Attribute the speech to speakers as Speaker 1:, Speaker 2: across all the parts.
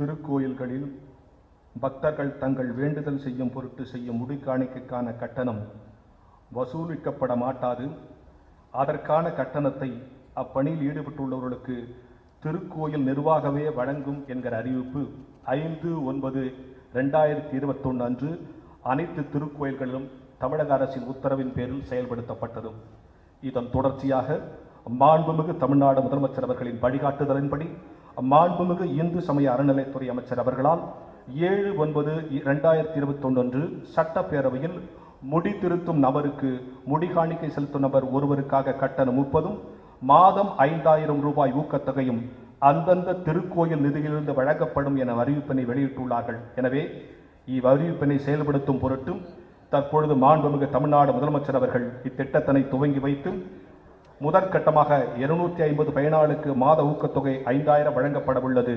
Speaker 1: திருக்கோயில்களில் பக்தர்கள் தங்கள் வேண்டுதல் செய்யும் பொருட்டு செய்யும் முடிக்காணிக்கைக்கான கட்டணம் வசூலிக்கப்பட மாட்டாது. அதற்கான கட்டணத்தை அப்பணியில் ஈடுபட்டுள்ளவர்களுக்கு திருக்கோயில் நிர்வாகமே வழங்கும் என்கிற அறிவிப்பு ஐந்து ஒன்பது ரெண்டாயிரத்தி இருபத்தொன்று அன்று அனைத்து திருக்கோயில்களிலும் தமிழக அரசின் உத்தரவின் பேரில் செயல்படுத்தப்பட்டது. இதன் தொடர்ச்சியாக மாண்புமிகு தமிழ்நாடு முதலமைச்சர் அவர்களின் வழிகாட்டுதலின்படி மாண்புமிகு இந்து சமய அறநிலைத்துறை அமைச்சர் அவர்களால் ஏழு ஒன்பது இரண்டாயிரத்தி இருபத்தொன்று அன்று சட்டப்பேரவையில் முடி திருத்தும் நபருக்கு முடிகாணிக்கை செலுத்தும் நபர் ஒருவருக்காக கட்டணம் முப்பதும் மாதம் ஐந்தாயிரம் ரூபாய் ஊக்கத்தொகையும் அந்தந்த திருக்கோயில் நிதியிலிருந்து வழங்கப்படும் என அறிவிப்பினை வெளியிட்டுள்ளார்கள். எனவே இவ்வறிவிப்பினை செயல்படுத்தும் பொருட்டும் தற்பொழுது மாண்புமிகு தமிழ்நாடு முதலமைச்சர் அவர்கள் இத்திட்டத்தினை துவங்கி வைத்து முதற்கட்டமாக இருநூற்றி ஐம்பது பயனாளுக்கு மாத ஊக்கத்தொகை ஐந்தாயிரம் வழங்கப்பட உள்ளது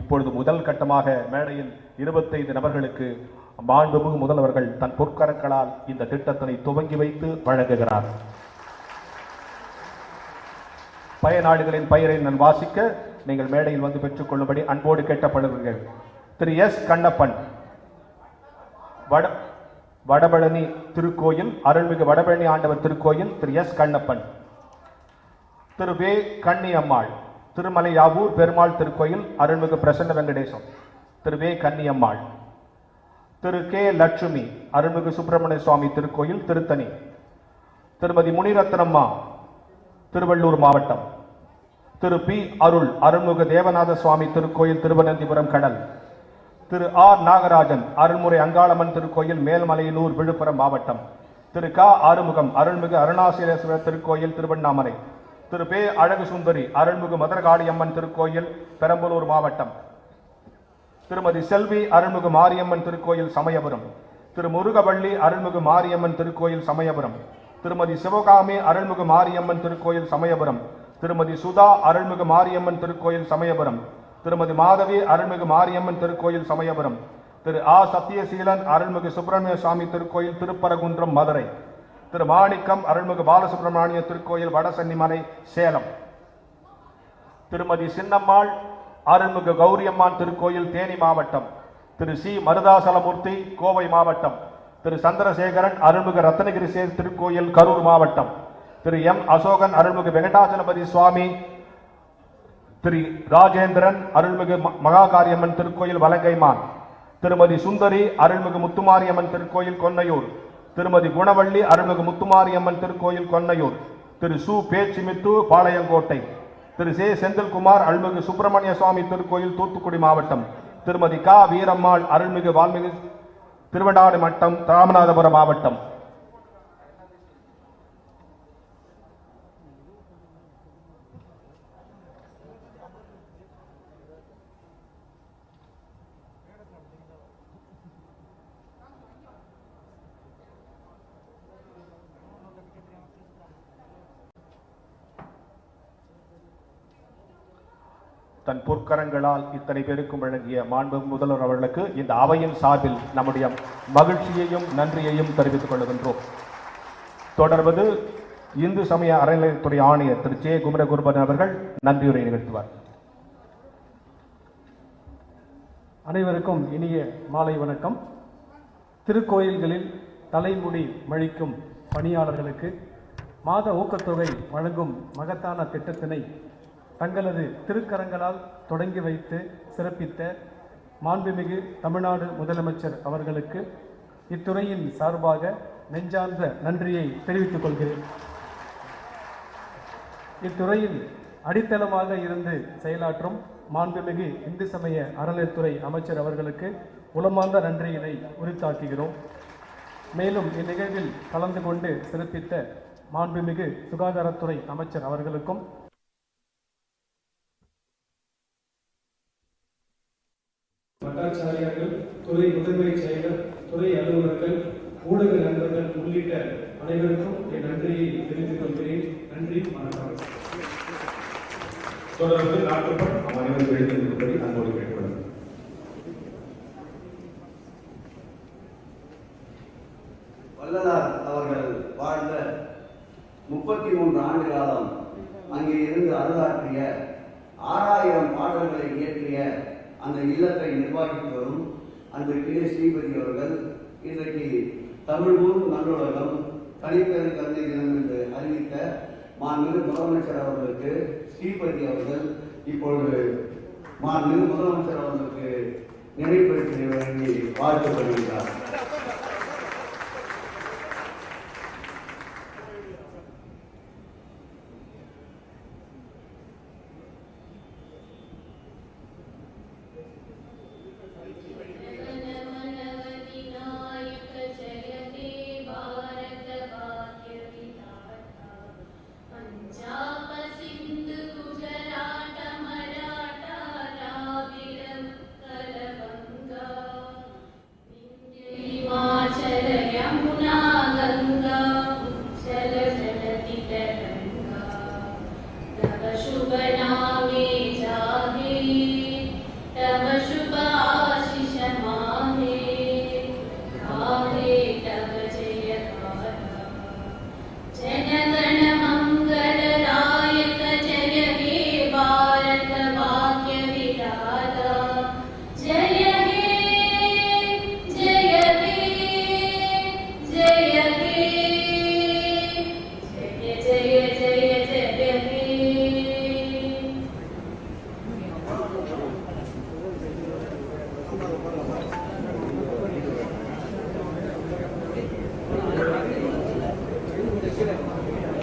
Speaker 1: இப்பொழுது முதல் கட்டமாக மேடையில் இருபத்தைந்து நபர்களுக்கு மாண்புமிகு முதல்வர்கள் தன் பொற்கரங்களால் இந்த திட்டத்தினை துவங்கி வைத்து வழங்குகிறார். பயனாளிகளின் பெயரை நான் வாசிக்க நீங்கள் மேடையில் வந்து பெற்றுக்கொள்ளும்படி அன்போடு கேட்டப்படுவீர்கள். திரு எஸ். கண்ணப்பன் வட வடபழனி திருக்கோயில் அருள்மிகு வடபழனி ஆண்டவர் திருக்கோயில் திரு எஸ். கண்ணப்பன். திரு வே கண்ணி அம்மாள் திருமலை யாவூர் பெருமாள் திருக்கோயில் அருள்மிகு பிரசன்ன வெங்கடேசம். திரு வே கண்ணி அம்மாள் திரு கே லட்சுமி அருள்மிகு சுப்பிரமணிய சுவாமி திருக்கோயில் திருத்தணி. திருமதி முனிரத்னம்மா திருவள்ளூர் மாவட்டம். திரு பி அருள் அருள்முக தேவநாத சுவாமி திருக்கோயில் திருவனந்திபுரம் கடல். திரு ஆர் நாகராஜன் அருள்முறை அங்காளம்மன் திருக்கோயில் மேல்மலையனூர் விழுப்புரம் மாவட்டம். திரு க ஆறுமுகம் அருள்மிகு அருணாசலேஸ்வரர் திருக்கோயில் திருவண்ணாமலை. திரு பே அழகு சுந்தரி அருள்மிகு மதுரகாளியம்மன் திருக்கோயில் பெரம்பலூர் மாவட்டம். திருமதி செல்வி அருள்மிகு மாரியம்மன் திருக்கோயில் சமயபுரம். திரு முருகவள்ளி அருள்மிகு மாரியம்மன் திருக்கோயில் சமயபுரம். திருமதி சிவகாமி அருள்மிகு மாரியம்மன் திருக்கோயில் சமயபுரம். திருமதி சுதா அருள்மிகு மாரியம்மன் திருக்கோயில் சமயபுரம். திருமதி மாதவி அருள்மிகு மாரியம்மன் திருக்கோயில் சமயபுரம். திரு ஆ. சத்தியசீலன் அருள்மிகு சுப்பிரமணிய சுவாமி திருக்கோயில் திருப்பரகுன்றம் மதுரை. திரு மாணிக்கம் அருள்மிகு பாலசுப்ரமணிய திருக்கோயில் வடசன்னிமலை சேலம். திருமதி சின்னம்மாள் அருள்மிகு கௌரியம்மான் திருக்கோயில் தேனி மாவட்டம். திரு சி. மருதாசலமூர்த்தி கோவை மாவட்டம். திரு சந்திரசேகரன் அருள்மிகு ரத்னகிரி சேர் திருக்கோயில் கரூர் மாவட்டம். திரு எம். அசோகன் அருள்மிகு வெங்கடாச்சலபதி சுவாமி. திரு ராஜேந்திரன் அருள்மிகு ம- மகாகாரியம்மன் திருக்கோயில் வலங்கைமான். திருமதி சுந்தரி அருள்மிகு முத்துமாரியம்மன் திருக்கோயில் கொன்னையூர். திருமதி குணவள்ளி அருள்மிகு முத்துமாரியம்மன் திருக்கோயில் கொன்னையூர் திரு சு. பேச்சிமித்து பாளையங்கோட்டை திரு சே. செந்தில்குமார் அருள்மிகு சுப்பிரமணிய சுவாமி திருக்கோயில் தூத்துக்குடி மாவட்டம் திருமதி க. வீரம்மாள் அருள்மிகு வால்மிகு திருவண்டாடு மட்டம் ராமநாதபுரம் மாவட்டம். தன் பொற்கரங்களால் இத்தனை பேருக்கும் வழங்கிய மாண்பு முதல்வர் அவர்களுக்கு இந்த அவையின் சார்பில் நம்முடைய மகிழ்ச்சியையும் நன்றியையும் தெரிவித்துக் கொள்கின்றோம். தொடர்வது இந்து சமய அறநிலையத்துறை ஆணையர் திரு. ஜே. குமரகுருபன் அவர்கள் நன்றியுரை நிகழ்த்துவார்.
Speaker 2: அனைவருக்கும் இனிய மாலை வணக்கம். திருக்கோயில்களில் தலைமுடி மழிக்கும் பணியாளர்களுக்கு மாத ஊக்கத்தொகை வழங்கும் மகத்தான திட்டத்தினை தங்களது திருக்கரங்களால் தொடங்கி வைத்து சிறப்பித்த மாண்புமிகு தமிழ்நாடு முதலமைச்சர் அவர்களுக்கு இத்துறையின் சார்பாக நெஞ்சார்ந்த நன்றியை தெரிவித்துக் கொள்கிறேன். இத்துறையில் அடித்தளமாக இருந்து செயலாற்றும் மாண்புமிகு இந்து சமய அறநிலைத்துறை அமைச்சர் அவர்களுக்கு உளமார்ந்த நன்றியினை உரித்தாக்குகிறோம். மேலும் இந்நிகழ்வில் கலந்து கொண்டு சிறப்பித்த மாண்புமிகு சுகாதாரத்துறை அமைச்சர் அவர்களுக்கும்
Speaker 3: வட்டாட்சாரியார்கள் துறை முதன்மை செயலர் துறை அலுவலர்கள் ஊடக நண்பர்கள் உள்ளிட்ட அனைவருக்கும் என் நன்றியை தெரிவித்துக் கொள்கிறேன். நன்றி வணக்கம்.
Speaker 1: தொடர்ந்து நாட்டுப்பண் நம் அனைவரும் எழுந்திருக்கும்படி அன்போடு கேட்டுக்கொள்கிறேன்.
Speaker 4: வள்ளலார் அவர்கள் வாழ்ந்த முப்பத்தி மூன்று ஆண்டு காலம் அங்கே இருந்து அருளாற்றிய ஆறாயிரம் பாடல்களை இயற்றிய அந்த இல்லத்தை நிர்வகித்து வரும். அந்த கே. ஸ்ரீபதி அவர்கள் இன்றைக்கு தமிழ் ஊரும் நல்லுலகம் தனிப்பெரும் கல்வி தினம் என்று அறிவித்த மாண்பு முதலமைச்சர் அவர்களுக்கு ஸ்ரீபதி அவர்கள் இப்பொழுது மாண்பு முதலமைச்சர் அவர்களுக்கு நினைவுபடுத்தி வழங்கி வாழ்த்து பெறுகிறார்